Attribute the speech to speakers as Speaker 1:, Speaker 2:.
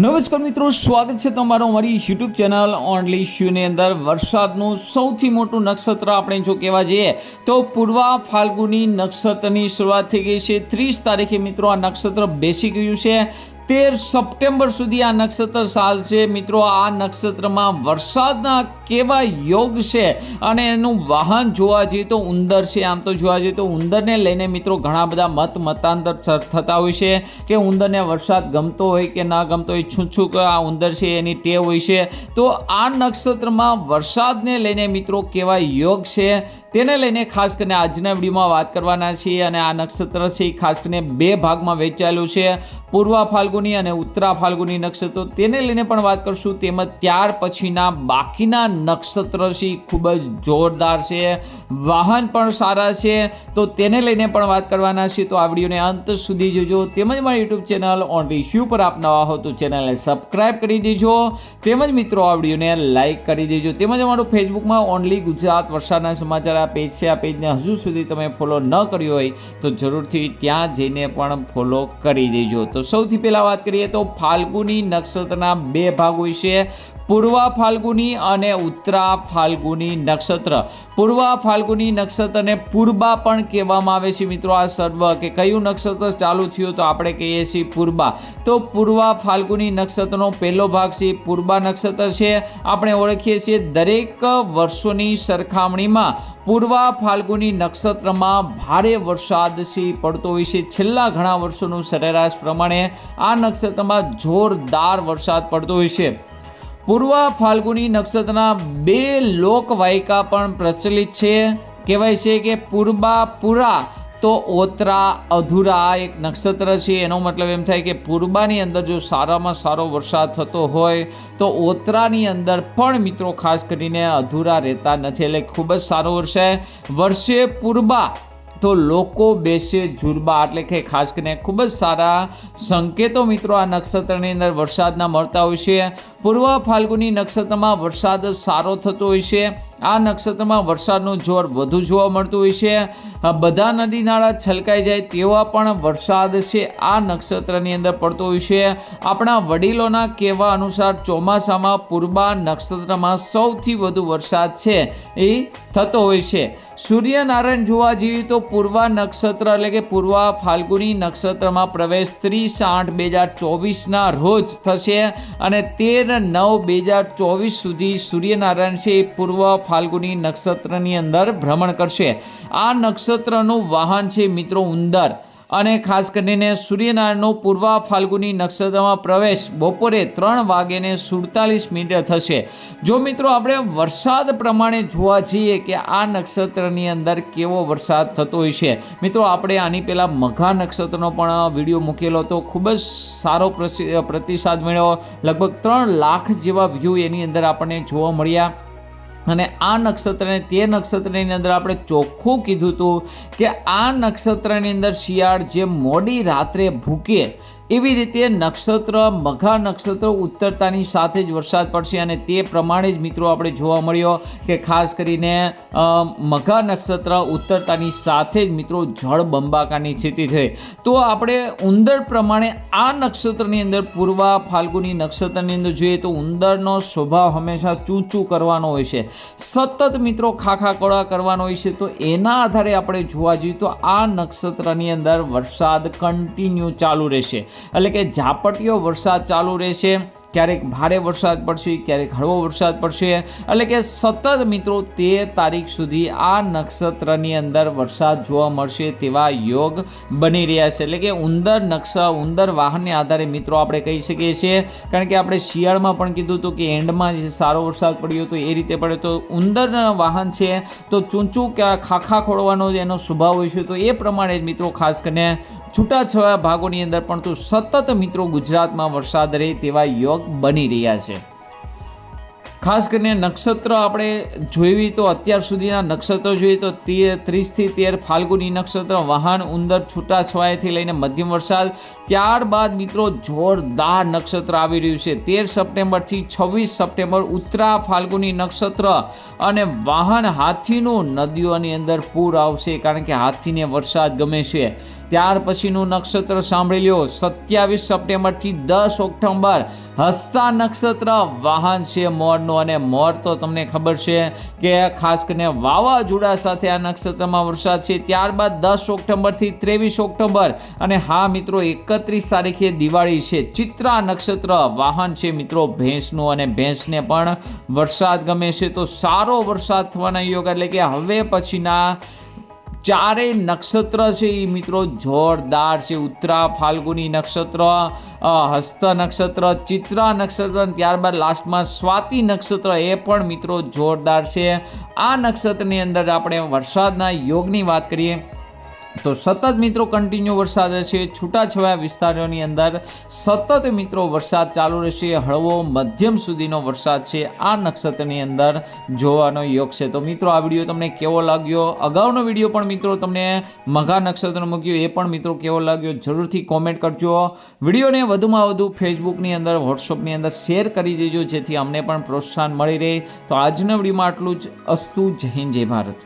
Speaker 1: નમસ્કાર મિત્રો, સ્વાગત છે તમારો અમારી યુટ્યુબ ચેનલ ઓનલી શ્યુની અંદર. વરસાદનું સૌથી મોટું નક્ષત્ર આપણે જો કહેવા જઈએ, તો પૂર્વા ફાલ્ગુની નક્ષત્રની શરૂઆત થઈ ગઈ છે. ત્રીસ તારીખે મિત્રો આ નક્ષત્ર બેસી ગયું છે. તેર સપ્ટેમ્બર સુધી આ નક્ષત્ર સાલ છે. મિત્રો, આ નક્ષત્રમાં વરસાદના કેવા યોગ છે અને એનું વાહન જોવા જઈએ તો ઉંદર છે. આમ તો જોવા જઈએ તો ઉંદરને લઈને મિત્રો ઘણા બધા મત મતાંતર થતા હોય છે કે ઉંદરને વરસાદ ગમતો હોય કે ના ગમતો હોય, છૂછું કે આ ઉંદર છે એની ટેવ હોય છે. તો આ નક્ષત્રમાં વરસાદને લઈને મિત્રો કેવા યોગ છે? તેને લઈને ખાસ કરીને આજના વિડીયોમાં વાત કરવાના છીએ અને આ નક્ષત્ર છે ખાસ કરીને બે ભાગમાં વહેંચાયેલું છે. પૂર્વ ફાલ્ગુની અને ઉત્તરા ફાલ્ગુની નક્ષત્રો. તેને લઈને પણ વાત કરશું. તેમજ ત્યાર પછીના બાકીના નક્ષત્ર છે ખૂબ જ જોરદાર છે. વાહન પણ સારા છે. તો તેને લઈને પણ વાત કરવાના છે તો આ વિડીયોને અંત સુધી જોજો. તેમજ મારી યુટ્યુબ ચેનલ ઓનલી શ્યુ પર આપ નવા હો તો ચેનલને સબસ્ક્રાઈબ કરી દેજો. તેમજ મિત્રો, આ વિડીયોને લાઇક કરી દેજો. તેમજ અમારું ફેસબુકમાં ઓનલી ગુજરાત વરસાદના સમાચાર આ પેજ છે આ પેજને હજુ સુધી તમે ફોલો ન કર્યો હોય તો જરૂરથી ત્યાં જઈને પણ ફોલો કરી દેજો. તો સૌથી પહેલાં વાત કરીએ તો ફાલ્ગુની નક્ષત્રના બે ભાગ હોય છે પૂર્વા ફાલ્ગુની અને ઉત્તરા ફાલ્ગુની નક્ષત્ર. પૂર્વ ફાલ્ગુની નક્ષત્રને પૂર્બા પણ કહેવામાં આવે છે મિત્રો આ સર્વ કે કયું નક્ષત્ર ચાલુ થયું તો આપણે કહીએ છીએ પૂર્બા. તો પૂર્વ ફાલ્ગુની નક્ષત્રનો પહેલો ભાગ છે પૂર્બા નક્ષત્ર છે. આપણે ઓળખીએ છીએ દરેક વર્ષોની સરખામણીમાં પૂર્વ ફાલ્ગુની નક્ષત્રમાં ભારે વરસાદ છે પડતો હોય છે. છેલ્લા ઘણા વર્ષોનું સરેરાશ પ્રમાણે આ નક્ષત્રમાં જોરદાર વરસાદ પડતો હોય છે. પૂર્વ ફાલ્ગુની નક્ષત્રના બે લોકવાયકા પણ પ્રચલિત છે. કહેવાય છે કે પૂર્બા પુરા તો ઓતરા અધૂરા એક નક્ષત્ર છે. એનો મતલબ એમ થાય કે પૂર્બાની અંદર જો સારામાં સારો વરસાદ થતો હોય તો ઓતરાની અંદર પણ મિત્રો ખાસ કરીને અધૂરા રહેતા નથી. એટલે ખૂબ જ સારો વરસે વર્ષે પૂર્બા તો લોકો બેસે, જુરબા એટલે કે ખાસ કરીને ખૂબ જ સારા સંકેતો મિત્રો આ નક્ષત્રની અંદર વરસાદના મળતા હોય છે. પૂર્વ ફાલ્ગુની નક્ષત્રમાં વરસાદ સારો થતો હોય છે. આ નક્ષત્રમાં વરસાદનું જોર વધુ જોવા મળતું હોય છે. બધા નદી નાળા છલકાઈ જાય તેવા પણ વરસાદ છે આ નક્ષત્રની અંદર પડતો હોય છે. આપણા વડીલોના કહેવા અનુસાર ચોમાસામાં પૂર્વા નક્ષત્રમાં સૌથી વધુ વરસાદ છે એ થતો હોય છે. સૂર્યનારાયણ જોવા જઈએ તો પૂર્વા નક્ષત્ર એટલે કે પૂર્વા ફાલ્ગુની નક્ષત્રમાં પ્રવેશ ત્રીસ આઠ બે હજાર ચોવીસના રોજ થશે અને તેર નવ બે હજાર ચોવીસ સુધી સૂર્યનારાયણ છે એ પૂર્વ ફાલ્ગુની નક્ષત્રની અંદર ભ્રમણ કરશે. આ નક્ષત્રનું વાહન છે મિત્રો ઉંદર અને ખાસ કરીને સૂર્યનારાયણનો પૂર્વા ફાલ્ગુની નક્ષત્રમાં પ્રવેશ બપોરે ત્રણ વાગ્યે સુડતાલીસ મિનિટે થશે. જો મિત્રો આપણે વરસાદ પ્રમાણે જોવા જઈએ કે આ નક્ષત્રની અંદર કેવો વરસાદ થતો હોય છે, મિત્રો આપણે આની પહેલાં મઘા નક્ષત્રનો પણ વીડિયો મૂકેલો હતો. ખૂબ જ સારો પ્રતિસાદ મળ્યો. લગભગ ત્રણ લાખ જેવા વ્યૂ એની અંદર આપણને જોવા મળ્યા. અને આ નક્ષત્રને તે નક્ષત્રની અંદર આપણે ચોખ્ખું કીધું હતું કે આ નક્ષત્રની અંદર શિયાળ જે મોડી રાત્રે ભૂકે એવી રીતે નક્ષત્ર, મઘા નક્ષત્ર ઉત્તરતાની સાથે જ વરસાદ પડશે અને તે પ્રમાણે જ મિત્રો આપણે જોવા મળ્યો કે ખાસ કરીને મઘા નક્ષત્ર ઉત્તરતાની સાથે જ મિત્રો જળ બંબાકાની સ્થિતિ થઈ. તો આપણે ઉંદર પ્રમાણે આ નક્ષત્રની અંદર પૂર્વા ફાલ્ગુની નક્ષત્રની અંદર જોઈએ તો ઉંદરનો સ્વભાવ હંમેશા ચૂંચું કરવાનો હોય છે. સતત મિત્રો ખાખા કોળા કરવાનો હોય છે. તો એના આધારે આપણે જોવા જઈએ તો આ નક્ષત્રની અંદર વરસાદ કન્ટિન્યુ ચાલુ રહેશે. એટલે કે ઝાપટીયો વરસાદ ચાલુ રહેશે. ક્યારેક ભારે વરસાદ પડશે, ક્યારેક હળવો વરસાદ પડશે. એટલે કે સતત મિત્રો, તેર તારીખ સુધી આ નક્ષત્રની અંદર વરસાદ જોવા મળશે તેવા યોગ બની રહ્યા છે. એટલે કે ઉંદર નકશા, ઉંદર વાહનને આધારે મિત્રો આપણે કહી શકીએ છીએ. કારણ કે આપણે શિયાળમાં પણ કીધું હતું કે એન્ડમાં જે સારો વરસાદ પડ્યો હતો એ રીતે પડે તો ઉંદરના વાહન છે તો ચૂંચું કે ખાખા ખોડવાનો એનો સ્વભાવ હોય છે. તો એ પ્રમાણે જ મિત્રો ખાસ કરીને છૂટાછવાયા ભાગોની અંદર પણ તો સતત મિત્રો ગુજરાતમાં વરસાદ રહે તેવા યોગ બની રહ્યા છે. ખાસ કરીને નક્ષત્ર આપણે જોઈએ તો અત્યાર સુધીના નક્ષત્ર જોઈએ તે ત્રીસથી તેર ફાલ્ગુની નક્ષત્ર, વાહન, ઉંદર છૂટાછવાયાથી લઈને મધ્યમ વરસાદ. ત્યારબાદ મિત્રો જોરદાર નક્ષત્ર આવી રહ્યું છે. તેર સપ્ટેમ્બરથી છવ્વીસ સપ્ટેમ્બર ઉત્તરા ફાલ્ગુની નક્ષત્ર અને વાહન હાથીનું નદીઓની અંદર પૂર આવશે કારણ કે હાથીને વરસાદ ગમે છે. ત્યાર પછીનું નક્ષત્ર સાંભળી લ્યો. સત્યાવીસ સપ્ટેમ્બરથી દસ ઓક્ટોબર હસ્તા નક્ષત્ર વાહન છે મોરનું અને મોર તો તમને ખબર છે કે ખાસ કરીને વાવાઝોડા સાથે આ નક્ષત્રમાં વરસાદ છે. ત્યારબાદ દસ ઓક્ટોબરથી ત્રેવીસ ઓક્ટોબર અને હા મિત્રો, એકત્રીસ તારીખે દિવાળી છે. ચિત્રા નક્ષત્ર વાહન છે મિત્રો, ભેંસનું અને ભેંસને પણ વરસાદ ગમે છે. તો સારો વરસાદ થવાના યોગ એટલે કે હવે પછીના ચારેય નક્ષત્ર છે એ મિત્રો. જોરદાર છે ઉત્તરા ફાલ્ગુની નક્ષત્ર હસ્ત નક્ષત્ર, ચિત્રા નક્ષત્ર ત્યારબાદ લાસ્ટમાં સ્વાતિ નક્ષત્ર એ પણ મિત્રો જોરદાર છે. આ નક્ષત્રની અંદર આપણે વરસાદના યોગની વાત કરીએ. તો સતત મિત્રો કન્ટિન્યુ વરસાદ રહેશે છૂટાછવાયા વિસ્તારોની અંદર સતત મિત્રો વરસાદ ચાલુ રહેશે. હળવો મધ્યમ સુધીનો વરસાદ છે. આ નક્ષત્રની અંદર જોવાનો યોગ છે. તો મિત્રો, આ વીડિયો તમને કેવો લાગ્યો? અગાઉનો વીડિયો પણ મિત્રો તમને મઘા નક્ષત્ર મૂક્યો. એ પણ મિત્રો કેવો લાગ્યો? જરૂરથી કોમેન્ટ કરજો. વિડીયોને વધુમાં વધુ ફેસબુકની અંદર વોટ્સઅપની અંદર શેર કરી દેજો, જેથી અમને પણ પ્રોત્સાહન મળી રહે. તો આજના વિડીયોમાં આટલું જ. અસ્તુ, જય હિન્દ, જય ભારત.